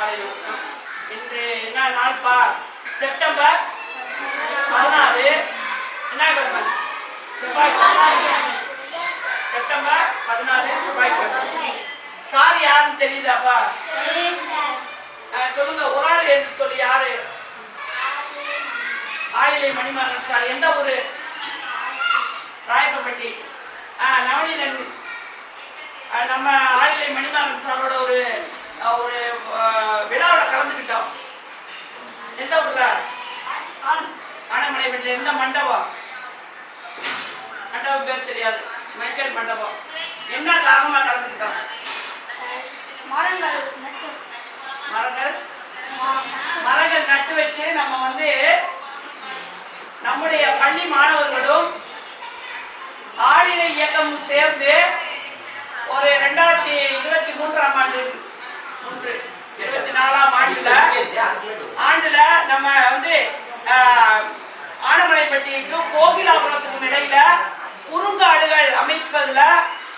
அடைவோம் இன்று என்ன நாள்பா செப்டம்பர் பதினாறு விநாயகர் கிழமை செப்டம்பர் பதினாறு செவ்வாய்க்கிழமை. சார் யாருன்னு தெரியுதாப்பா? சொல்லுங்க ஒரு ஆள் என்று சொல்லி யாரு? ஆயிலை மணிமாறன் சார் எந்த ஊரு? ராயப்பம்பட்டி ஆ நவநீதன். நம்ம ஆயிலை மணிமாறன் சாரோட ஒரு ஒரு விழாவில் கலந்துக்கிட்டோம். எந்த ஊர்ல? ஆனமலை வீட்டில் எந்த மண்டபம்? மண்டபம் பேர் தெரியாது. மைக்கேல் மண்டபம். என்ன காரணமாக கலந்துக்கிட்டோம்? மரங்கள் நட்டு. மரங்கள். மரங்கள் நட்டு வச்சு நம்ம வந்து நம்முடைய பள்ளி மாணவர்களும் ஆடின இயக்கமும் சேர்ந்து ஒரு ரெண்டாயிரத்தி இருபத்தி மூன்றாம் ஆண்டு இருபத்தி நாலாம் ஆண்டுல ஆண்டுல நம்ம வந்து ஆஹ், ஆனமலைப்பட்டிக்கும் கோகிலாபுரத்துக்கும் இடையில குறுங்காடுகள் அமைப்பதுல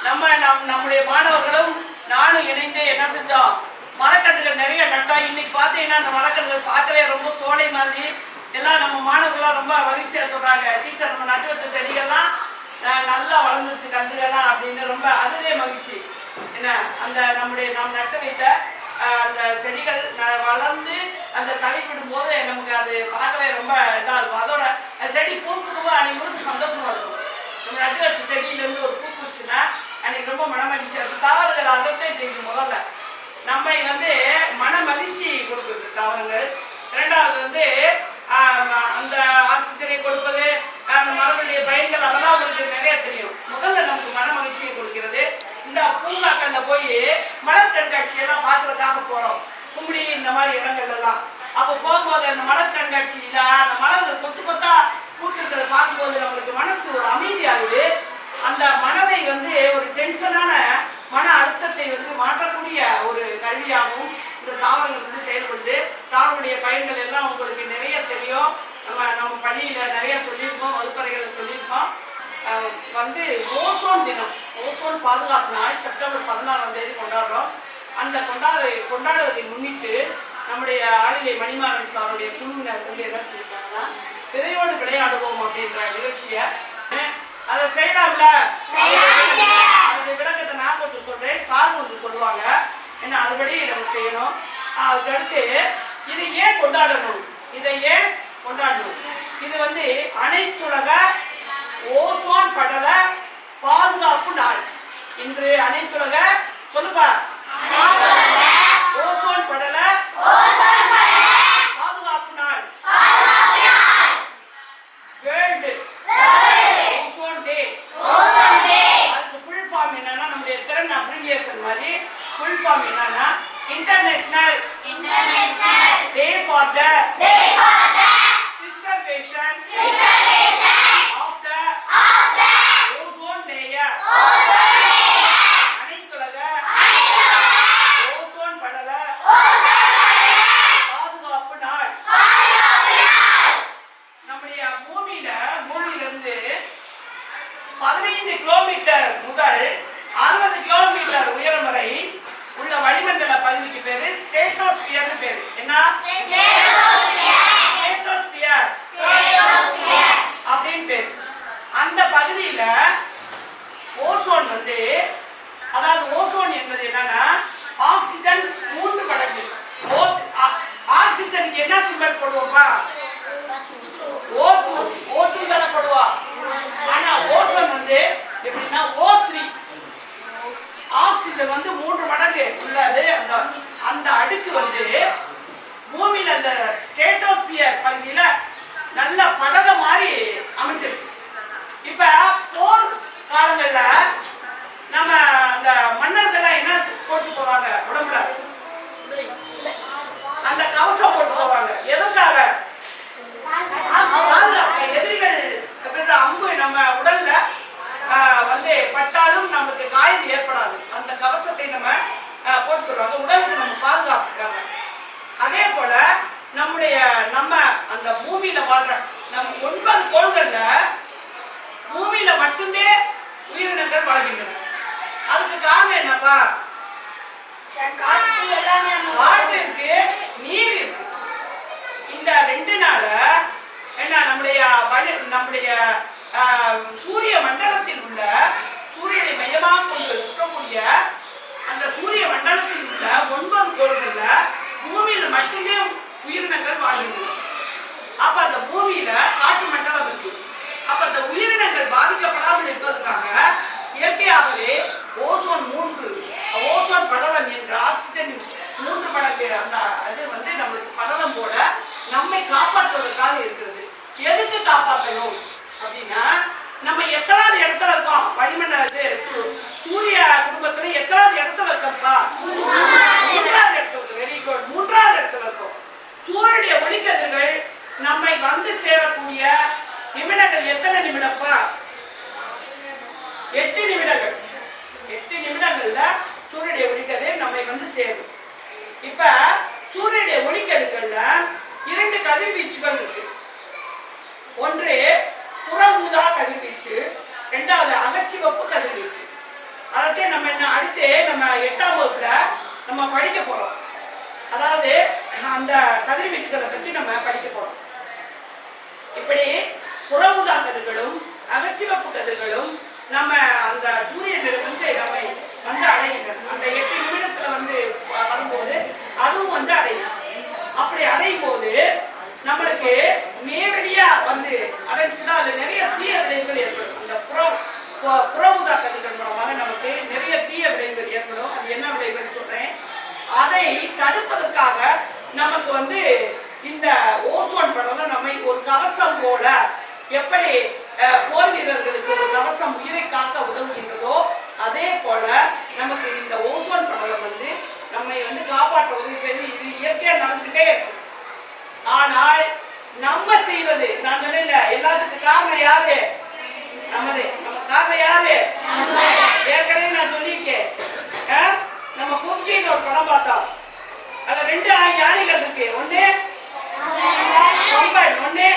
நம்ம நம் நம்முடைய மாணவர்களும் நானும் இணைந்து என்ன செஞ்சோம் மரக்கன்றுகள் நிறைய நட்டோம். இன்னைக்கு பார்த்தீங்கன்னா அந்த மரக்கன்றுகள் பார்க்கவே ரொம்ப சோலை மாதிரி. எல்லாம் நம்ம மாணவர்கள்லாம் ரொம்ப மகிழ்ச்சியா சொல்றாங்க. டீச்சர் நம்ம நட்டு வச்ச செடிகள்லாம் நல்லா வளர்ந்துருச்சு கன்றுகள்லாம் அப்படின்னு ரொம்ப அதுவே மகிழ்ச்சி. என்ன அந்த நம்முடைய நாம் நட்டு வைத்த அந்த செடிகள் வளர்ந்து அந்த தலைப்பிடும் போது நமக்கு அது பார்க்கவே ரொம்ப இதாக இருக்கும். அதோட செடி பூ போது அன்னைக்கு முழுக்க சந்தோஷமா இருக்கும். நம்ம நட்டு வச்ச செடியிலேருந்து ஒரு பூ பூச்சுன்னா அன்னைக்கு ரொம்ப மனமகிழ்ச்சி. அது இருக்கும் தாவரங்கள் செய்யும் முதல்ல. நம்மை வந்து மன மகிழ்ச்சி கொடுக்குது தாவரங்கள். ரெண்டாவது வந்து அந்த ஆக்சிஜனை கொடுப்பது அந்த மரங்களுடைய பயன்கள் அதெல்லாம் அவங்களுக்கு நிறைய தெரியும். முதல்ல நமக்கு மன மகிழ்ச்சியை கொடுக்கிறது. இந்த பூங்காக்கல்ல போய் மலர் கண்காட்சி எல்லாம் பார்க்கறதுக்காக போறோம். கும்படி இந்த மாதிரி இடங்கள் எல்லாம் அப்போ போகும்போது அந்த மலர் கண்காட்சியில அந்த மலர்கள் கொத்து கொத்தா பூத்திருக்கிறத பார்க்கும்போது நம்மளுக்கு மனசு ஒரு அமைதியாகுது. அந்த மனதை வந்து ஒரு டென்ஷனான மன அழுத்தத்தை வந்து மாற்றக்கூடிய ஒரு கருவியாகவும் இந்த தாவரங்கள் வந்து செயல்படுது. தாவரங்களுடைய பயன்கள் எல்லாம் உங்களுக்கு நிறைய தெரியும். நம்ம நம்ம பள்ளியில நிறைய சொல்லியிருக்கோம் வகுப்பறைகளை சொல்லியிருக்கோம். வந்து ஓசோன் தினம். ஓசோன் பாதுகாப்பு நாள் செப்டம்பர் பதினாறாம் தேதி கொண்டாடுறோம். அந்த கொண்டாடு கொண்டாடுவதை முன்னிட்டு நம்முடைய ஆளிலை மணிமாறன் சாருடைய குழுவினர் வந்து என்ன சொல்லியிருக்காங்கன்னா விதையோடு விளையாடுவோம் அப்படின்ற நிகழ்ச்சியை அதை செய்யலாம்ல? அதோடைய விளக்கத்தை நான் கொஞ்சம் சொல்றேன் சார் கொஞ்சம் சொல்லுவாங்க. ஏன்னா அதுபடி நம்ம செய்யணும். அதுக்கடுத்து இதை ஏன் கொண்டாடணும்? இதை ஏன் கொண்டாடணும்? இது வந்து அனைத்துலக ஓசோன் படலை பாதுகாப்பு நாள். இன்று அனைத்துலக சொல்லுப்பா. ஓசோன் படல. பாதுகாப்பு நாள். வேர்ல்டு. Ozone day. அதுக்கு ஃபுல் ஃபார்ம் என்னன்னா நம்முடைய திறன் அப்ரிவியேஷன் மாதிரி ஃபுல் ஃபார்ம் என்னன்னா international day for the preservation of the ozone layer அனைத்துலக ஓசோன் படல பாதுகாப்பு நாள் நம்முடைய பூமியில பூமியில இருந்து பதினைந்து கிலோமீட்டர் முதல் அறுபது கிலோமீட்டர் உயரம் வரை உள்ள வளிமண்டல பகுதிக்கு பேரு ஸ்டேட்டோஸ்பியர்னு பேரு என்ன ஸ்டேட்டோஸ்பியர் அப்படின்னு பேரு அந்த பகுதியில ஓசோன் வந்து அதாவது ஓசோன் என்பது என்னன்னா ஆக்சிஜன் மூன்று மடங்கு ஓ- ஆ- ஆக்சிஜனுக்கு என்ன சிம்பல் ஓட்டு ஓ2 ஓ2 தானே போடுவா? ஆனா ஓசோன் வந்து எப்படின்னா ஓ3 ஆக்சிஜன் வந்து மூன்று மடங்கு. உள்ளது அந்த அந்த அடுக்கு வந்து பூமியில அந்த ஸ்டேட் ஆஃப் ஸ்டேட்டோஸ்பியர் பகுதியில நல்ல படத மாதிரி அமைஞ்சிருக்கு இப்ப போர் காலங்கள்ல நம்ம அந்த மன்னர்கள்லாம் என்ன போட்டு போவாங்க உடம்புல? அந்த கவசம் போட்டு போவாங்க. பாதிப்பு ஏற்படாது. அந்த கவசத்தை நம்ம போட்டுக்கிறாங்க உடலுக்கு நம்ம பாதுகாத்துக்காங்க. அதே போல நம்முடைய நம்ம அந்த பூமியில வாழ்ற நம் ஒன்பது கோள்கள்ல பூமியில மட்டுமே உயிரினங்கள் வாழ்கின்றன. அதுக்கு காரணம் என்னப்பா? காற்று இருக்கு நீர் இருக்கு. இந்த ரெண்டு நாள என்ன நம்முடைய நம்முடைய சூரிய மண்டலத்தில் உள்ள சூரியனை மையமாக கொண்டு சுற்றக்கூடிய அந்த சூரிய மண்டலத்தில் உள்ள ஒன்பது கோள்கள்ல பூமியில மட்டுமே உயிரினங்கள் வாழ்கின்றன. அப்ப அந்த பூமியில காற்று மண்டலம் இருக்கு. அப்ப அந்த உயிரினங்கள் பாதிக்கப்படாமல் இருப்பதற்காக இயற்கையாகவே ஓசோன் மூன்று ஓசோன் படலம் என்ற ஆக்சிஜன் மூன்று மடங்கு அந்த அது வந்து நம்மளுக்கு படலம் போல நம்மை காப்பாற்றுவதற்காக இருக்கிறது எதுக்கு காப்பாற்றணும் அப்படின்னா நம்ம எத்தனாவது இடத்துல இருக்கோம் வளிமண்டல இது சூ- சூரிய குடும்பத்துல எத்தனாவது இடத்துல இருக்கோம்ப்பா மூன்றாவது இடத்துல இருக்கு வெரி குட் மூன்றாவது இடத்துல இருக்கோம் சூரியனுடைய ஒளிக்கதிர்கள் நம்மை வந்து சேரக்கூடிய நிமிடங்கள் எத்தனை நிமிடப்பா எட்டு நிமிடங்கள் எட்டு நிமிடங்கள்ல சூரியனுடைய ஒளிக்கதிர் நம்மை வந்து சேரும் இப்ப சூரியனுடைய ஒளிக்கதிர்கள்ல இரண்டு கதிர்வீச்சுகள் இருக்கு ஒன்று புற ஊதா கதிர்வீச்சு. ரெண்டாவது அகச்சிவப்பு கதிர்வீச்சு. அதைத்தே நம்ம என்ன அடுத்து நம்ம எட்டாம் வகுப்புல நம்ம படிக்க போறோம். அதாவது அந்த கதிர்வீச்சுகளை பத்தி நம்ம படிக்க போறோம். இப்படி புற ஊதா கதிர்களும் அகச்சிவப்பு கதிர்களும் நம்ம அந்த சூரியனில் வந்து நம்ம வந்து அடைகின்றன அந்த எட்டு நிமிடத்துல வந்து வரும்போது அதுவும் வந்து அடையும். அப்படி அடையும் போது நம்மளுக்கு நேரடியா வந்து அடைஞ்சுன்னா அதுல நிறைய தீய விளைவுகள் ஏற்படும். அந்த புற பு- கதிர்கள் மூலமாக நமக்கு நிறைய தீய விளைவுகள் ஏற்படும். அது என்ன விளைவுன்னு சொல்றேன். அதை தடுப்பதற்காக நமக்கு வந்து இந்த ஓசோன் படலம் நம்மை ஒரு கவசம் போல எப்படி போர் வீரர்களுக்கு ஒரு கவசம் உயிரை காக்க உதவுகின்றதோ அதே போல நமக்கு இந்த ஓசோன் படலம் வந்து நம்மை வந்து காப்பாற்ற உதவி செய்து இது இயற்கையா நடந்துகிட்டே இருக்கும் ஆனால் நம்ம செய்வது நான் சொன்ன எல்லாத்துக்கும் காரணம் யாரு? நமது. நம்ம காரணம் யாரு? ஏற்கனவே நான் சொல்லியிருக்கேன். ஆ? நம்ம கும்கின்னு ஒரு படம் பார்த்தோம். அதுல ரெண்டு யானைகள் இருக்கு. ஒண்ணு கொம்பன் ஒண்ணு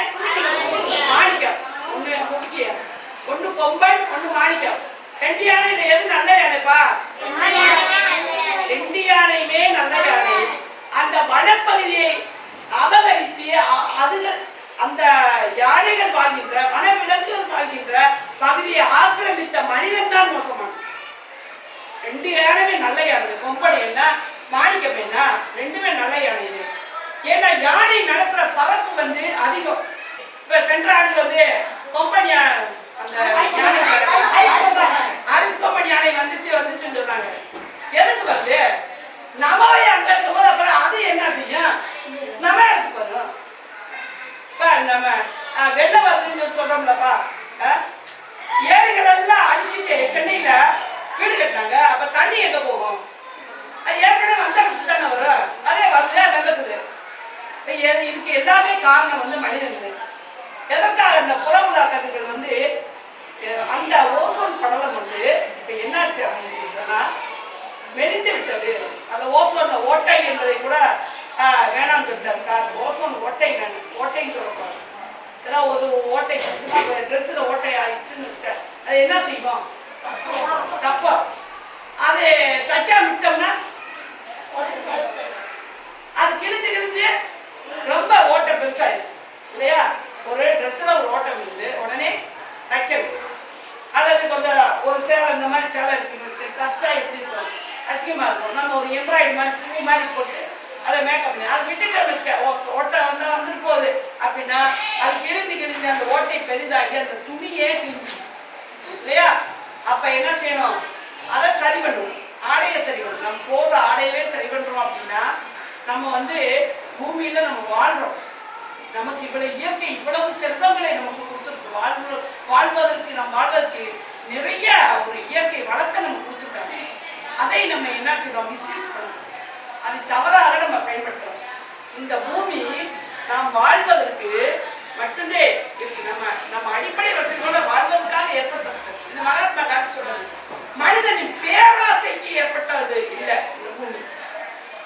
மாணிக்கம். ஒண்ணு கும்கிய ஒண்ணு கொம்பன் ஒண்ணு மாணிக்கம். ரெண்டு யானையில எது நல்ல யானைப்பா ரெண்டு யானையுமே நல்ல யானை அந்த வனப்பகுதியை அபகரித்து அ- அதுல அந்த யானைகள் வாழ்கின்ற வனவிலங்குகள் வாழ்கின்ற பகுதியை ஆக்கிரமித்த மனிதன் தான் மோசமானது ரெண்டு யானையுமே நல்ல யானை கொம்பன் என்ன? மாணிக்கம் என்ன? ரெண்டுமே நல்ல யானை ஏன்னா யானை நடத்துற பரப்பு வந்து அதிகம். இப்ப சென்ற ஆண்டு வந்து கொம்பன் யானை அந்த அரிசி கொம்பன் யானை வந்துச்சு வந்துச்சுன்னு சொல்றாங்க எதுக்கு வந்து நம்மவே அங்க இருக்கும்போது அப்புறம் அது என்ன செய்யும்? நம்ம இடத்துக்கு வரும். இப்ப நம்ம அஹ், வெள்ளம் வருதுன்னு சொல்லி சொல்றோம்லப்பா வீடு கட்டினாங்க. அப்ப தண்ணி எங்க போகும்? அது ஏற்கனவே வந்த இடத்துல தானே வரும் அதே வரல வெள்ளத்துது இதுக்கு எல்லாமே காரணம் வந்து மனிதர்கள் எதற்காக இந்த புறமுதா கதிர்கள் வந்து அந்த ஓசோன் படலம் வந்து இப்ப என்னாச்சு அப்படின்னு சொன்னா மெலிந்து விட்டது. அந்த ஓசோன் ஓட்டை என்பதை கூட வேணாம் வேணாம்னு சொல்லிட்டார் சார். ஓசோன் ஓட்டை நான் ஓட்டைன்னு சொல்லக்கூடாது. ஏதாவது ஒரு ஓட்டை ட்ரெஸ்ஸில் ஓட்டை ஆயிடுச்சுன்னு வச்சுட்டேன் அது என்ன செய்வோம் தப்பா? அது தைக்காம விட்டோம்னா அது கிழிஞ்சு கிழிஞ்சு ரொம்ப ஓட்டை பெருசாயிடும் இல்லையா? ஒரு ட்ரெஸ்ஸில் ஒரு ஓட்டம் விழுந்து உடனே தைக்கணும். அல்லது கொஞ்சம் ஒரு சேலை இந்த மாதிரி சேலை இருக்குன்னு வச்சுக்க தச்சா எப்படி இருக்கும் அசிங்கமாக இருக்கும் நம்ம ஒரு எம்ப்ராய்டரி மாதிரி துணி மாதிரி போட்டு அதை மேக்கப் பண்ணி அதை விட்டுட்டோம்னு வச்சுக்க ஓ- ஓட்டை வந்தால் வந்துட்டு போகுது. அப்படின்னா அது கிழிந்து கிழிஞ்சு அந்த ஓட்டை பெரிதாகி அந்த துணியே கிழிஞ்சு இல்லையா? அப்ப என்ன செய்யணும்? அதை சரி பண்ணணும் ஆடையை சரி பண்ணணும் நம்ம போடுற ஆடையவே சரி பண்றோம் அப்படின்னா நம்ம வந்து பூமியில நம்ம வாழ்றோம். நமக்கு இவ்வளவு இயற்கை இவ்வளவு செல்வங்களை நமக்கு கொடுத்துருக்கு. வாழ்வு வாழ்வதற்கு நம் வாழ்வதற்கு நிறைய ஒரு இயற்கை வளத்தை நம்ம கொடுத்துருக்காங்க. அதை நம்ம என்ன செய்யறோம்? மிஸ்யூஸ் பண்ணணும் அதை தவறாக நம்ம பயன்படுத்துறோம் இந்த பூமி நாம் வாழ்வதற்கு மட்டுமே இருக்கு நம்ம நம்ம அடிப்படை வசதிகளோட வாழ்வதற்காக ஏற்பட்டது இது மகாத்மா காந்தி சொன்னது மனிதனின் பேராசைக்கு ஏற்பட்டது இல்லை இந்த பூமி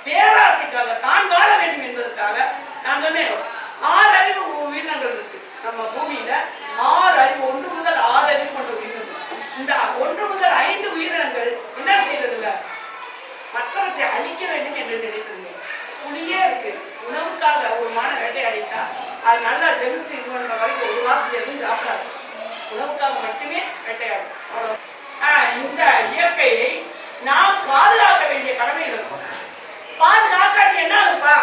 பேராசைக்காக தான் வாழ வேண்டும் என்பதற்காக நான் சொன்னேன் ஆறு அறிவு உயிரினங்கள் இருக்கு நம்ம பூமியில ஆறு அறிவு ஒன்று முதல் ஆறு அறிவு கொண்ட உயிரினங்கள் இந்த ஒன்று முதல் ஐந்து உயிரினங்கள் என்ன செய்யறது இல்ல மற்றவற்றை அழிக்க வேண்டும் என்று நினைக்கிறது புலியே இருக்கு உணவுக்காக ஒரு மான வேட்டையாடிட்டா அது நல்லா செமிச்சு இது பண்ணுற வரைக்கும் ஒரு வாரத்துக்கு எதுவும் சாப்பிடாது உணவுக்காக மட்டுமே வேட்டையாடும் ஆஹ் இந்த இயற்கையை நாம் பாதுகாக்க வேண்டிய கடமையில் இருக்கும் பாதுகாக்காட்டி என்ன ஆகுப்பா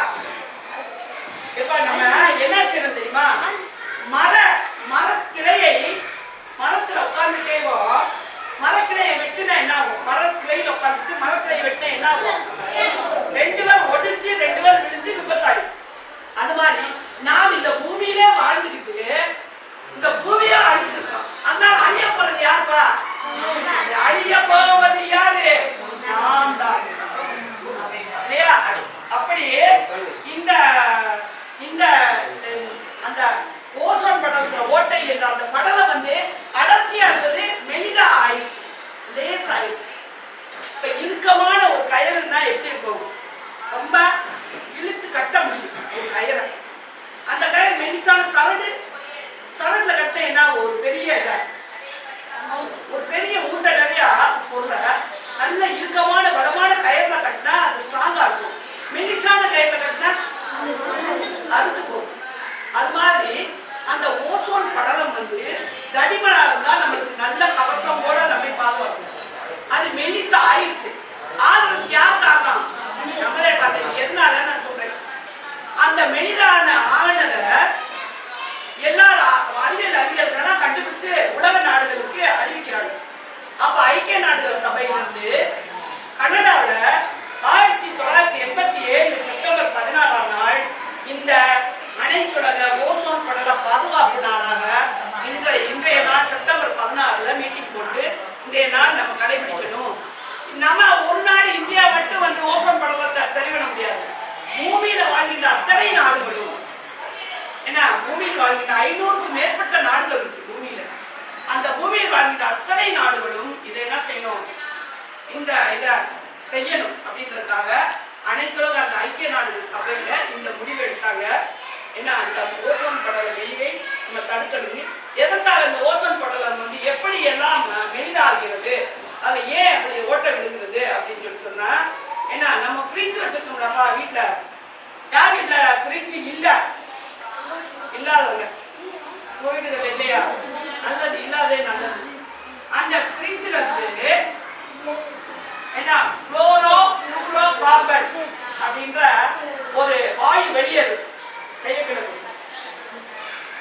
இப்ப நம்ம என்ன செய்யணும் தெரியுமா மர மரக்கிளையை மரத்துல உட்கார்ந்துட்டேவோ மரக்கிளையை வெட்டினா என்ன ஆகும் மரக்கிளையில உட்கார்ந்துட்டு மரக்கிளையை வெட்டினா என்ன ஆகும் ரெண்டு பேர் ஒடிஞ்சு ரெண்டு பேர் விழுந்து விபத்தாகும் அது மாதிரி நாம் இந்த பூமியிலே வாழ்ந்துக்கிட்டு இந்த பூமியை அழிச்சிருக்கோம் அதனால அழிய போறது யாருப்பா அழிய போவது யாரு நாம் தான் இல்லையா அப்படி இந்த இந்த அஹ், அந்த ஓசோன் படலத்துல ஓட்டை என்ற அந்த படலம் வந்து அடர்த்தியா இருந்தது மெலிதா ஆயிடுச்சு லேஸ் ஆயிடுச்சு இப்ப இறுக்கமான ஒரு கயிறுனா எப்படி இருக்கும் ரொம்ப இழுத்து கட்ட முடியும் ஒரு கயிறை அந்த கயிறு மெலிசான சரடு சரடுல கட்ட என்ன ஆகும்? ஒரு பெரிய இதா ஒரு பெரிய மூட்டை நிறைய பொருளை நல்ல இறுக்கமான பலமான கயிறுல கட்டினா அது ஸ்ட்ராங்கா இருக்கும் மெலிசான கயிறுல கட்டினா அறுத்து போகும் அது மாதிரி அந்த ஓசோன் படலம் வந்து தடிமனா இருந்தா நம்மளுக்கு நல்ல கவசம் போல நம்மை பாதுகாக்கும் அது மெலிசா ஆயிடுச்சு ஆறுக்கு யார் காரணம் நம்மளே பார்த்தேன் எதனால நான் சொல்றேன் அந்த மெலிதான ஆனதை எல்லாரும் அறிவியல் அறிவியல்கள்லாம் கண்டுபிடிச்சு உலக நாடுகளுக்கு அறிவிக்கிறாங்க அப்ப ஐக்கிய நாடுகள் சபையிலிருந்து கனடாவில் ஆயிரத்தி தொள்ளாயிரத்தி எண்பத்தி ஏழு செப்டம்பர் பதினாறாம் நாள் இந்த அனைத்துலக ஓசோன் படல பாதுகாப்பு நாளாக இன்றைய இன்றைய நாள் செப்டம்பர் பதினாறுல மீட்டிங் போட்டு இன்றைய நாள் நம்ம கடைபிடிக்கணும். நம்ம ஒரு நாள் இந்தியா மட்டும் வந்து ஓசோன் படலத்தை சரி பண்ண முடியாது. பூமியில வாழ்கின்ற அத்தனை நாடுகளும் ஏன்னா பூமியில் வாழ்கின்ற ஐநூறுக்கும் மேற்பட்ட நாடுகள் இருக்கு பூமியில. அந்த பூமியில் வாழ்கின்ற அத்தனை நாடுகளும் இதை என்ன செய்யணும்? இந்த இதை செய்யணும் அப்படின்றதுக்காக அனைத்துலக அந்த ஐக்கிய நாடுகள் சபையில இந்த முடிவு எடுத்தாங்க. ஏன்னா அந்த ஓசோன் படல வெளியை நம்ம தடுக்கணும் எதற்காக இந்த ஓசோன் படலம் வந்து எப்படி எல்லாம் மெலிதாகிறது? அது ஏன் அப்படி ஓட்ட விழுகிறது அப்படின்னு சொல்லி சொன்னா ஏன்னா நம்ம ஃப்ரிட்ஜ் வச்சிருக்கோம்லப்பா வீட்டுல யார் வீட்டுல ஃப்ரிட்ஜ் இல்ல. இல்லாதவங்க. கோவிடுகள் இல்லையா? நல்லது இல்லாதே நல்லது. அந்த ஃப்ரிட்ஜில் இருந்து என்ன? குளோரோ குளோரோ கார்பன் அப்படின்ற ஒரு வாயு வெளியேறும் வெளியேறும்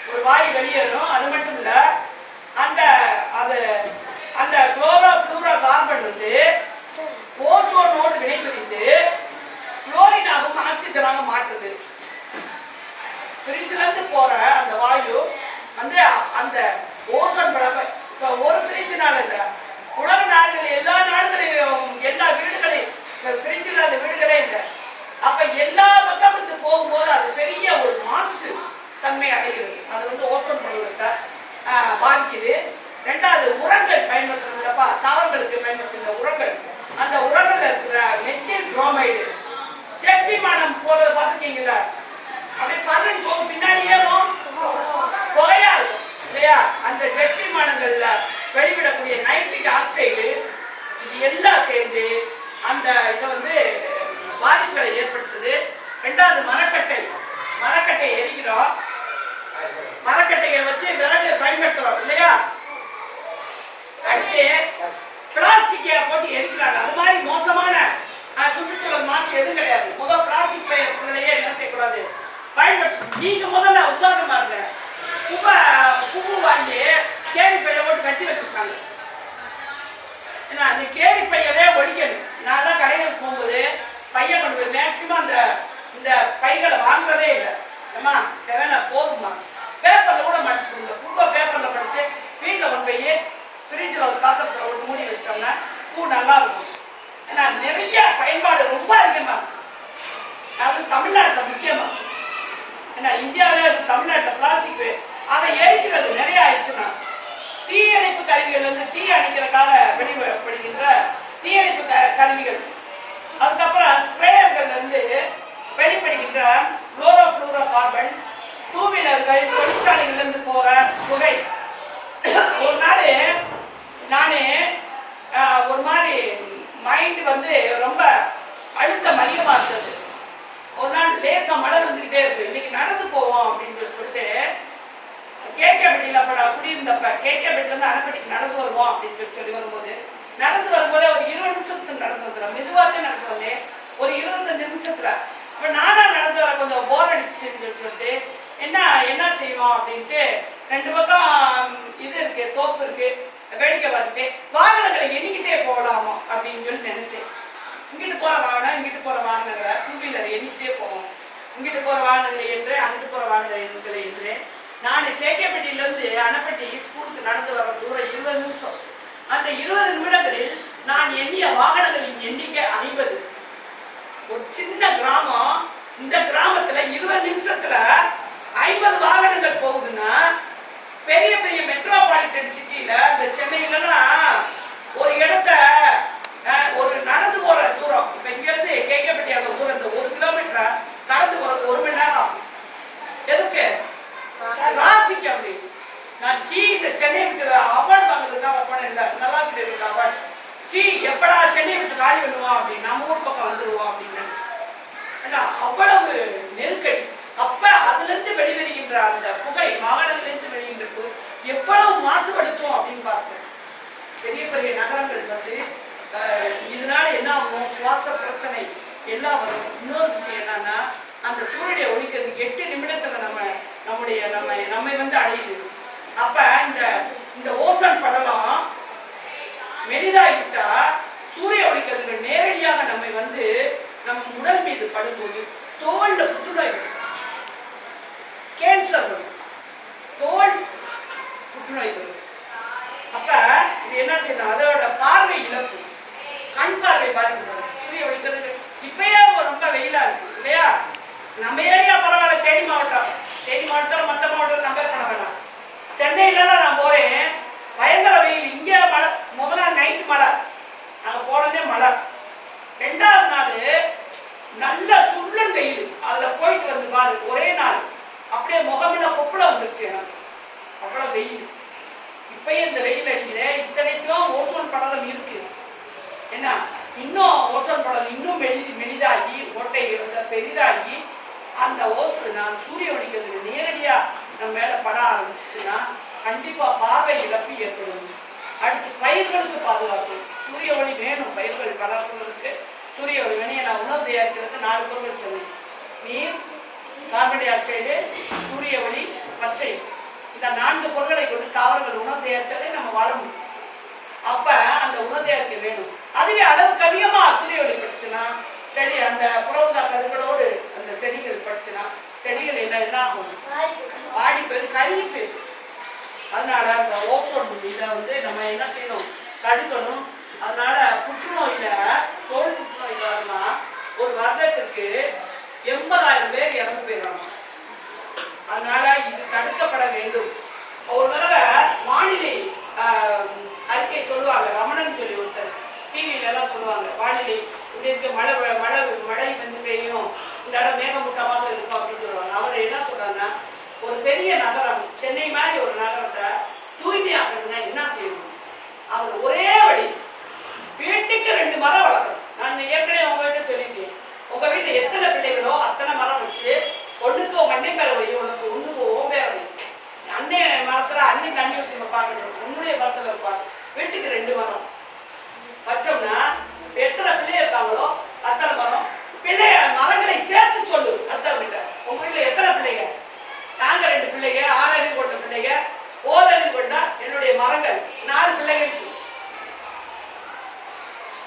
ஒரு வாயு வெளியேறும் அது மட்டும் இல்லை அந்த குளோரோ ஃப்ளூரோ கார்பன் வந்து ஓசோனோடு வினைபுரிந்து குளோரினாகவும் ஆக்சிஜனாக மாற்றுது ஃப்ரிட்ஜ்ல இருந்து போற அந்த வாயு வந்து அந்த ஓசன் படப்ப இப்ப ஒரு ஃப்ரிட்ஜ்னால இல்ல. உலக நாடுகள் எல்லா நாடுகளையும் எல்லா வீடுகளையும் ஃப்ரிட்ஜ் இல்லாத வீடுகளே இல்லை. அப்ப எல்லா பக்கம் இருந்து போகும்போது அது பெரிய ஒரு மாசு தன்மை அடைகிறது. அது வந்து ஓசன் படலத்தை ஆஹ், பாதிக்குது. ரெண்டாவது உரங்கள் பயன்படுத்துறதுலப்பா தாவரங்களுக்கு பயன்படுத்துகிற உரங்கள். அந்த உரங்கள்ல இருக்கிற மெத்தில் குரோமைடு செப்பிமானம் போகிறத பார்த்துருக்கீங்களா? அப்படியே சரண் போகும் பின்னாடியே புகையா இருக்கும் இல்லையா அந்த வெற்றிமானங்கள்ல வெளிவிடக்கூடிய நைட்ரிக் ஆக்சைடு இது எல்லாம் சேர்ந்து அந்த இதை வந்து பாதிப்புகளை ஏற்படுத்துது. ரெண்டாவது மரக்கட்டை. மரக்கட்டை எரிக்கிறோம். மரக்கட்டையை வச்சு விறகு பயன்படுத்துறோம் இல்லையா? அடுத்து பிளாஸ்டிக்கை போட்டு எரிக்கிறாங்க. அது மாதிரி மோசமான சுற்றுச்சூழல் மாசு எதுவும் கிடையாது. முதல் பிளாஸ்டிக் பொருளையே என்ன செய்யக்கூடாது? பயன்படுத்த நீங்க முதல்ல உதாரணமா இருங்க. குப்பை குப்பு வாங்கி கேரி பையில போட்டு கட்டி வச்சிருக்காங்க. நான் அந்த கேரி பையனே ஒழிக்கணும். நான் தான் கடைகளுக்கு போகும்போது பையன் கொண்டு போய் மேக்சிமம் அந்த இந்த பைகளை வாங்குறதே இல்லை. அம்மா தேவையான போதுமா பேப்பரில் கூட மடிச்சு கொடுங்க. புதுவாக பேப்பரில் படித்து வீட்டில் கொண்டு போய் ஃப்ரிட்ஜில் ஒரு பாத்திரத்தில் ஒரு மூடி வச்சிட்டோம்னா பூ நல்லா இருக்கும். ஏன்னா நிறைய பயன்பாடு ரொம்ப அதிகமாக அது தமிழ்நாட்டில் முக்கியமாக ஏன்னா இந்தியாவிலே வச்சு தமிழ்நாட்டில் பிளாஸ்டிக் அதை எரிக்கிறது நிறைய ஆயிடுச்சுன்னா தீயணைப்பு கருவிகள் வந்து தீ அணைக்கிறதுக்காக வெளிப்படுகின்ற தீயணைப்பு க- கருவிகள். அதுக்கப்புறம் ஸ்ப்ரேயர்கள் வந்து வெளிப்படுகின்ற குளோரோ ஃப்ளூரோ கார்பன் டூ வீலர்கள் தொழிற்சாலைகள்ல இருந்து போற புகை. ஒரு நாள் நானே ஒரு மாதிரி மைண்ட் வந்து ரொம்ப இந்த கேட்டியாபேட்டிலேருந்து அரைப்பட்டிக்கு நடந்து வருவோம் அப்படின்னு சொல்லி சொல்லி வரும்போது நடந்து வரும்போது ஒரு இருபது நிமிஷத்துக்கு நடந்து வந்துடும் மெதுவாகவே நடந்து வந்து ஒரு இருபத்தஞ்சு நிமிஷத்துல. அப்போ நானா நடந்து வர கொஞ்சம் போர் அடிச்சுன்னு சொல்லி சொல்லிட்டு என்ன என்ன செய்வோம்? அப்படின்ட்டு ரெண்டு பக்கம் இது இருக்கு தோப்பு இருக்கு வேடிக்கை பார்த்துட்டு வாகனங்களை எண்ணிக்கிட்டே போகலாமோ? அப்படின்னு சொல்லி நினைச்சேன். இங்கிட்டு போற வாகனம் இங்கிட்டு போற வாகனங்களை டூ வீலர் எண்ணிக்கிட்டே போவோம். இங்கிட்டு போற வாகனங்களை என்று அங்கிட்டு போற வாகனங்களை என்று. நான் கேகேபட்டியிலேருந்து அந்த இருபது நிமிடங்களில் நான் எண்ணிய வாகனங்களின் எண்ணிக்கை ஐம்பது. ஒரு சின்ன கிராமம். இந்த கிராமத்துல இருபது நிமிஷத்துல ஐம்பது வாகனங்கள் போகுதுன்னா பெரிய பெரிய மெட்ரோபாலிட்டன் சிட்டியில இந்த சென்னையிலன்னா ஒரு இடத்த அஹ், ஒரு நடந்து போற தூரம். இப்ப இங்க இருந்து கேகேப்பட்டி அந்த தூரம் இந்த ஒரு கிலோமீட்டர் நடந்து போறது ஒரு மணி நேரம் ஆகும் எதுக்கு டிராபிக் அப்படி நான் சீ இந்த சென்னை விட்டு அவார்டு வாங்குறதுக்காக போனேன் இந்த நல்லாசிரியருக்கு அவார்டு சீ எப்படா சென்னை விட்டு காலி பண்ணுவான் அப்படின்னு நம்ம ஊர் பக்கம் வந்துருவோம் அப்படின்னு நினைச்சேன் அவ்வளவு நெல் அப்ப அதுல இருந்து வெளிவருகின்ற அந்த புகை மாகாணத்துல இருந்து வெளியின்ற புகை எவ்வளவு மாசுபடுத்தும் அப்படின்னு பார்த்தேன் பெரிய பெரிய நகரங்கள் வந்து அஹ், இதனால என்ன ஆகும் சுவாச பிரச்சனை எல்லாம் வரும் இன்னொரு விஷயம் என்னன்னா அந்த சூரியனை ஒழிக்கிறதுக்கு எட்டு நிமிடத்துல நம்ம நம்முடைய நம்ம நம்மை வந்து அடையுது அப்ப இந்த இந்த ஓசோன் படலம் மெலிதாகிட்டா சூரிய ஒளிக்கதிர்கள் நேரடியாக நம்மை வந்து நம் உடல் மீது படும்போது தோல்ல புற்றுநோய் வரும். கேன்சர் வரும் தோல் புற்றுநோய் வரும் அப்ப இது என்ன செய்யணும் அதோட பார்வை இழப்பு கண் பார்வை பாதிக்கப்படும் சூரிய ஒளிக்கதிர்கள் இப்பயே ரொம்ப வெயிலா இருக்கு இல்லையா நம்ம ஏரியா பரவாயில்ல தேனி மாவட்டம் தேனி மாவட்டம் மற்ற மாவட்டம் கம்பேர் பண்ண வேணாம் சென்னையிலலாம் நான் போறேன் பயங்கர வெயில் இங்க மழை முதல் நாள் நைட் மழை நாங்க போனதே மழை ரெண்டாவது நாள் நல்ல சுள்ளன் வெயில். அதுல போயிட்டு வந்து பாரு ஒரே நாள். அப்படியே முகமில கொப்புள வந்துருச்சு எனக்கு. அவ்வளவு வெயில். இப்பயும் இந்த வெயில் அடிக்குது. இத்தனைக்கும் ஓசோன் படலம் இருக்கு. என்ன இன்னும் ஓசோன் படலம் இன்னும் மெலிதி மெலிதாகி ஓட்டை இருந்த பெரிதாகி அந்த ஓசு நான் சூரிய ஒளிக்கிறதுக்கு நேரடியா நம்ம மேல பட ஆரம்பிச்சிச்சுன்னா கண்டிப்பா பார்வை இழப்பு ஏற்படும். அடுத்து பயிர்களுக்கு பாதுகாப்பு. சூரிய ஒளி வேணும் பயிர்கள் வளர்ப்பதற்கு. சூரிய ஒளி நான் உணவு தயாரிக்கிறதுக்கு நாலு பொருட்கள் சொன்னேன். நீர் கார்பன் டை ஆக்சைடு சூரிய ஒளி பச்சை. இந்த நான்கு பொருட்களை கொண்டு தாவரங்கள் உணவு தயாரிச்சாலே நம்ம வாழ முடியும். அப்ப அந்த உணவு தயாரிக்க வேணும். அதுவே அளவுக்கு அதிகமா சூரிய ஒளி பட்டுச்சுன்னா செடி அந்த புறவுதா கருக்களோடு அந்த செடிகள் பட்டுச்சுன்னா செடிகள் என்ன என்ன ஆகும்? வாடி போய் கருகி போயிடும். அதனால அந்த ஓசோன் இதை வந்து நம்ம என்ன செய்யணும்? தடுக்கணும். அதனால புற்றுநோயில தோல் புற்றுநோய் வரனா ஒரு வருடத்திற்கு எண்பதாயிரம் பேர் இறந்து போயிடலாம் அதனால இது தடுக்கப்பட வேண்டும். ஒரு தடவை வானிலை ஆஹ், அறிக்கை சொல்லுவாங்க. ரமணன் சொல்லி ஒருத்தர் டிவியில எல்லாம் சொல்லுவாங்க. வானிலை இப்படி இருக்கு மழை மழை மழை வந்து பெய்யும். இந்த இடம் மேகமூட்டமாக இருக்கும் அப்படின்னு சொல்லுவாங்க. அவர் என்ன சொல்றாங்கன்னா ஒரு பெரிய நகரம் சென்னை மாதிரி ஒரு நகரத்தை தூய்மையாக்கணும்னா என்ன செய்யணும்? அவர் ஒரே வழி வீட்டுக்கு ரெண்டு மரம் வளர்க்கணும். நான் ஏற்கனவே உங்ககிட்ட சொல்லிட்டேன் உங்க வீட்டுல எத்தனை பிள்ளைகளோ அத்தனை மரம் வச்சு ஒண்ணுக்கு உங்க அண்ணன் பேரை வை உனக்கு ஒண்ணுக்கு ஓ பேரை வை. அண்ணன் மரத்துல அண்ணி தண்ணி ஊற்றி வைப்பாங்க. உன்னுடைய மரத்துல வைப்பாங்க. வீட்டுக்கு ரெண்டு மரம். வச்சோம்னா எத்தனை பிள்ளை இருக்காங்களோ அத்தனை மரம். பிள்ளை மரங்களை சேர்த்து சொல்லு அடுத்தவங்கிட்ட உங்க வீட்டுல எத்தனை பிள்ளைங்க நாங்க ரெண்டு பிள்ளைங்க ஆறு அறிவு கொண்ட பிள்ளைங்க ஓர் அறிவு கொண்டா என்னுடைய மரங்கள் நாலு பிள்ளைகள் சொல்லு.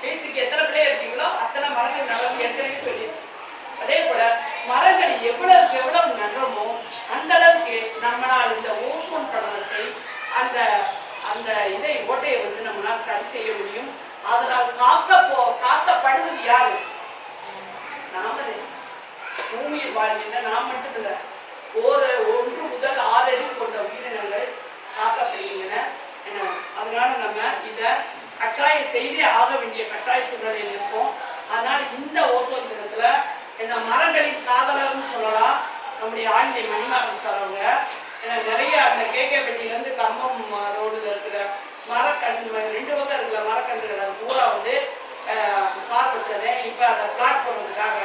வீட்டுக்கு எத்தனை பிள்ளை இருக்கீங்களோ அத்தனை மரங்கள் நல்லது ஏற்கனவே சொல்லியிருக்கேன் அதே போல மரங்கள் எவ்வளவுக்கு எவ்வளவு நடுறோமோ அந்த அளவுக்கு நம்மளால் இந்த ஓசோன் படலத்தை அந்த அந்த இதை ஓட்டையை வந்து நம்மளால் சரி செய்ய முடியும் அதனால் காக்க போ காக்கப்படுவது யாரு? நாமதே. பூமியில் வாழ்கின்ற நாம் மட்டுமில்ல ஒரு ஒன்று முதல் ஆறு கொண்ட உயிரினங்கள் காக்கப்படுகின்றன. அதனால நம்ம இதை கட்டாயம் செய்தே ஆக வேண்டிய கட்டாய சூழ்நிலையில் இருக்கும். அதனால இந்த ஓசோன் தினத்துல இந்த மரங்களின் காதலர்னு சொல்லலாம். நம்முடைய ஆண்மை மணிமாறன் சார் அவங்க. ஏன்னா நிறைய அந்த கேகேப்பட்டியில இருந்து கம்பம் ரோடுல இருக்கிற மரக்கன்று ரெண்டு பக்கம் இருக்கிற மரக்கன்றுகள் அது பூரா வந்து சார் வச்சது இப்போ அந்த பிளாட் போடுறதுக்காக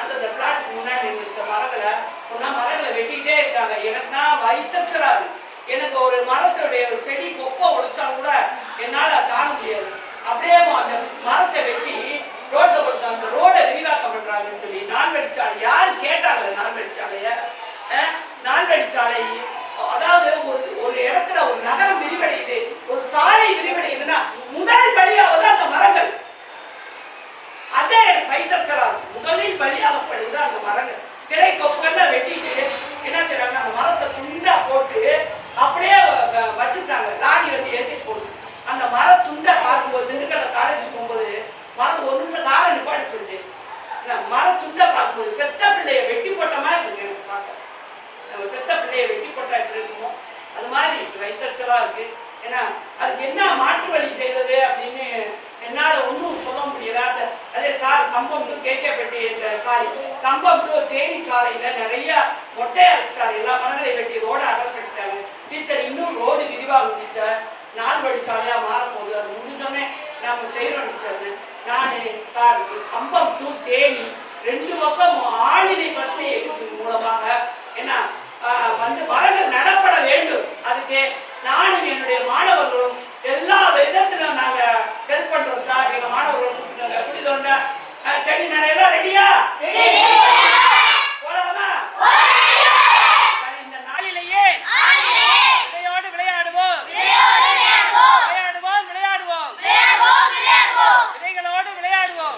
அந்தந்த பிளாட்டுக்கு முன்னாடி இருக்கிற மரங்களை ஒன்றா மரங்களை வெட்டிகிட்டே இருக்காங்க. எனக்குனா வயிற்றுச்சராது எனக்கு ஒரு மரத்துடைய ஒரு செடி கொப்பை ஒழிச்சா கூட என்னால் தாங்க முடியாது. அப்படியே அந்த மரத்தை வெட்டி ரோட்டை கொடுத்து அந்த ரோடை விரிவாக்கம் பண்ணுறாங்கன்னு சொல்லி நான் வெடிச்சாலை யார் கேட்டாங்க நான் வெடிச்சாலைய நான் வெடிச்சாலை அதாவது ஒரு ஒரு இடம் நிறைய மொட்டையா இருக்கு சார் எல்லா மரங்களையும் வெட்டி ரோட அகல்பட்டாங்க டீச்சர் இன்னும் ரோடு விரிவாகும் டீச்சர். நாள் வழி சாலையா மாறப்போகுது. அது முடிஞ்சோடனே நாம செய்யறோம் டீச்சர் நான் சார் கம்பம் டூ தேனி ரெண்டு பக்கம் ஆளிலை பசுமை இயக்கத்தின் மூலமாக என்ன வந்து மரங்கள் நடப்பட வேண்டும். அதுக்கு நானும் என்னுடைய மாணவர்களும் எல்லா விதத்திலும் நாங்க ஹெல்ப் பண்றோம் சார். எங்க மாணவர்கள் எப்படி சொல்ற செடி நடையெல்லாம் ரெடியா